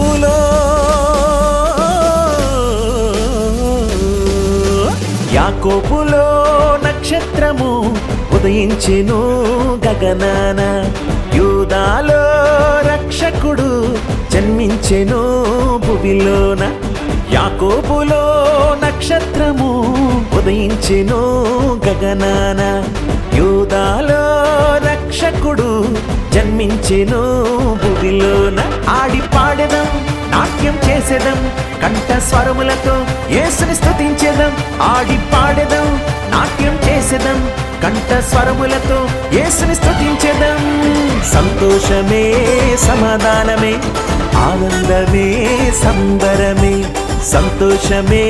యాకోబులో యాకోపులో నక్షత్రము ఉదయించెను గగనాన. యూదాలో రక్షకుడు జన్మించెను భువిలోన. యాకోపులో నక్షత్రము ఉదయించెను గగనాన. యూదాలో రక్షకుడు జన్మించెను భువిలోన. ఆడి పాడెదం నాట్యం చేసేదం కంఠ స్వరములతో యేసుని స్తుతించేదం ఆడి పాడెదం నాట్యం చేసేదం కంఠ స్వరములతో యేసుని స్తుతించేదం. సంతోషమే సమాధానమే ఆనందమే సంబరమే సంతోషమే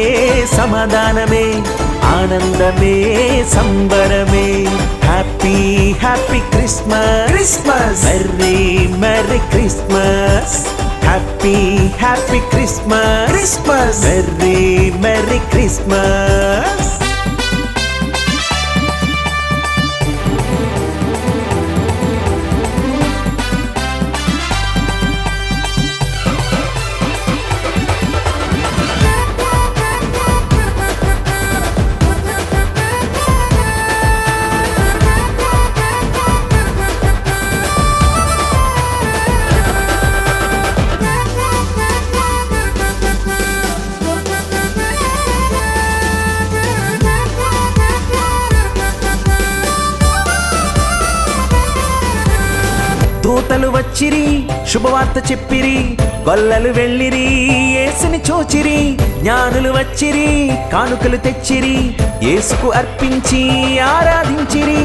సమాధానమే ఆనందమే సంబరమే. Happy happy Christmas. Christmas. Merry merry Christmas. Happy happy Christmas Christmas merry merry Christmas దూతలు వచ్చిరి శుభవార్త చెప్పిరి గొల్లలు వెళ్ళిరి యేసుని చూచిరి జ్ఞానులు వచ్చిరి కానుకలు తెచ్చిరి యేసుకు అర్పించి ఆరాధించిరి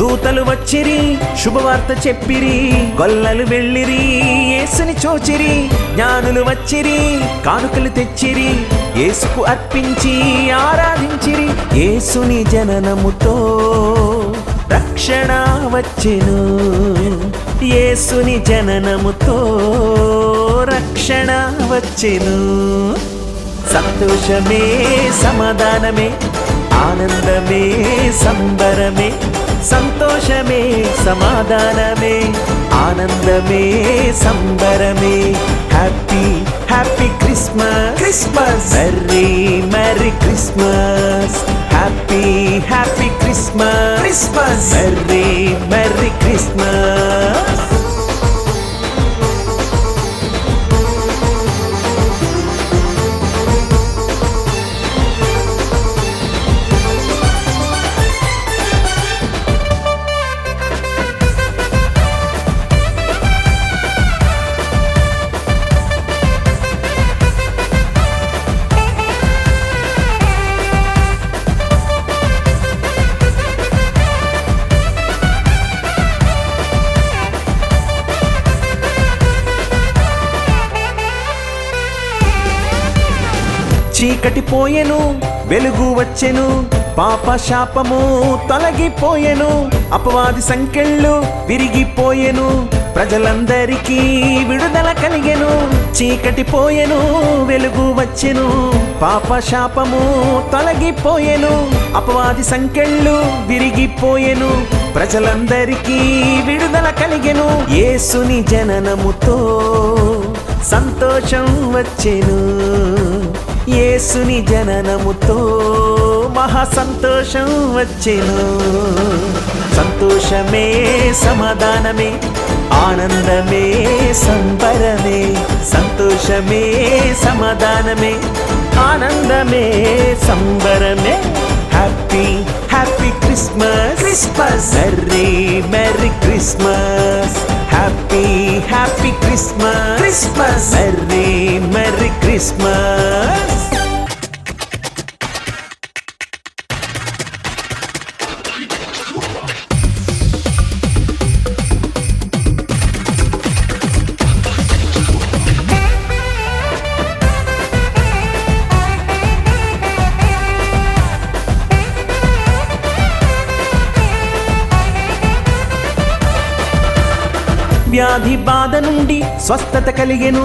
దూతలు వచ్చిరి శుభవార్త చెప్పిరి గొల్లలు వెళ్ళిరి యేసుని చూచిరి జ్ఞానులు వచ్చిరి కానుకలు తెచ్చిరి యేసుకు అర్పించి ఆరాధించిరి ఏసుని జననముతో రక్షణ వచ్చెను. యేసుని జననముతో రక్షణ వచ్చెను. సంతోషమే సమాధానమే ఆనందమే సంబరమే సంతోషమే సమాధానమే ఆనందమే సంబరమే. Happy happy Christmas. Christmas. Merry merry Christmas. Happy happy Christmas. Christmas. Merry merry Christmas. చీకటి పోయెను వెలుగు వచ్చెను పాప శాపము తొలగిపోయెను అపవాది సంకెళ్ళు విరిగిపోయెను ప్రజలందరికీ విడుదల కలిగెను చీకటి పోయెను వెలుగు వచ్చెను పాప శాపము తొలగిపోయెను అపవాది సంకెళ్ళు విరిగిపోయెను ప్రజలందరికీ విడుదల కలిగెను యేసుని జననముతో సంతోషం వచ్చెను. యేసుని జననముతో మహా సంతోషం వచ్చెను. సంతోషమే సమాధానమే ఆనందమే సంబరమే సంతోషమే సమాధానమే ఆనందమే సంబరమే. Happy happy Christmas Christmas merry merry Christmas happy happy Christmas Christmas merry merry Christmas వ్యాధి బాధ నుండి స్వస్థత కలిగెను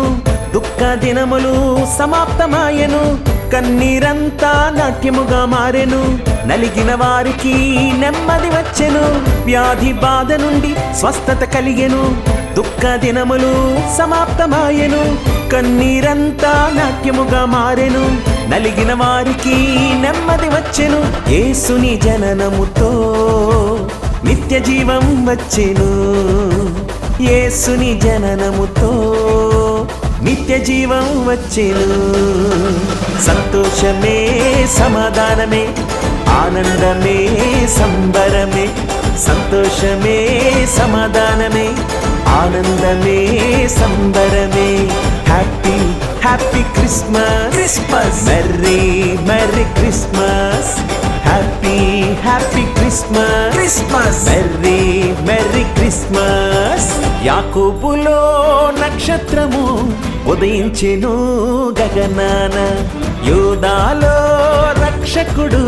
దుఃఖ దినములు సమాప్తమాయెను కన్నీరంతా నాట్యముగా మారెను నలిగిన వారికి నెమ్మది వచ్చెను వ్యాధి బాధ నుండి స్వస్థత కలిగెను దుఃఖ దినములు సమాప్తమాయెను కన్నీరంతా నాట్యముగా మారెను నలిగిన వారికి నెమ్మది వచ్చెను ఏసుని జననముతో నిత్య జీవం వచ్చెను. యేసుని జననముతో నిత్య జీవం వచ్చెను. సంతోషమే సమాధానమే ఆనందమే సంబరమే. సంతోషమే సమాధానమే ఆనందమే సంబరమే. Happy happy Christmas. Christmas. Merry merry Christmas. Happy happy Christmas. Christmas. Merry merry Christmas. యాకోబులో నక్షత్రము ఉదయించెను గగనాన. యోదాలో రక్షకుడు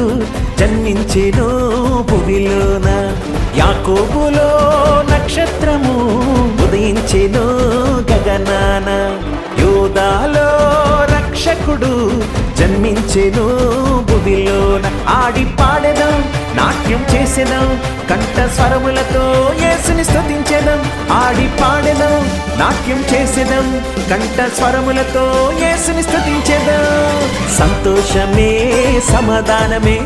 జన్మించెను భువిలోన యాకోబులో నక్షత్రము ఉదయించెను గగనాన. యోదాలో రక్షకుడు జన్మించెను భువిలోన ఆడి పాడెదం నాట్యం చేసెదం కంఠ స్వరములతో యేసుని స్తుతించెదం ఆడి పాడెదం నాట్యం చేసెదం కంఠ స్వరములతో యేసుని స్తుతించెదం సంతోషమే సమాధానమే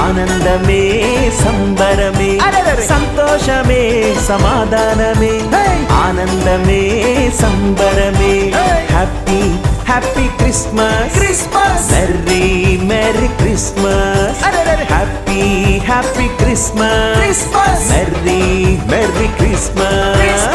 ఆనందమే సంబరమే. సంతోషమే సమాధానమే! ఆనందమే సంబరమే! Happy happy Christmas Christmas merry merry Christmas. Happy happy Christmas. Merry merry Christmas.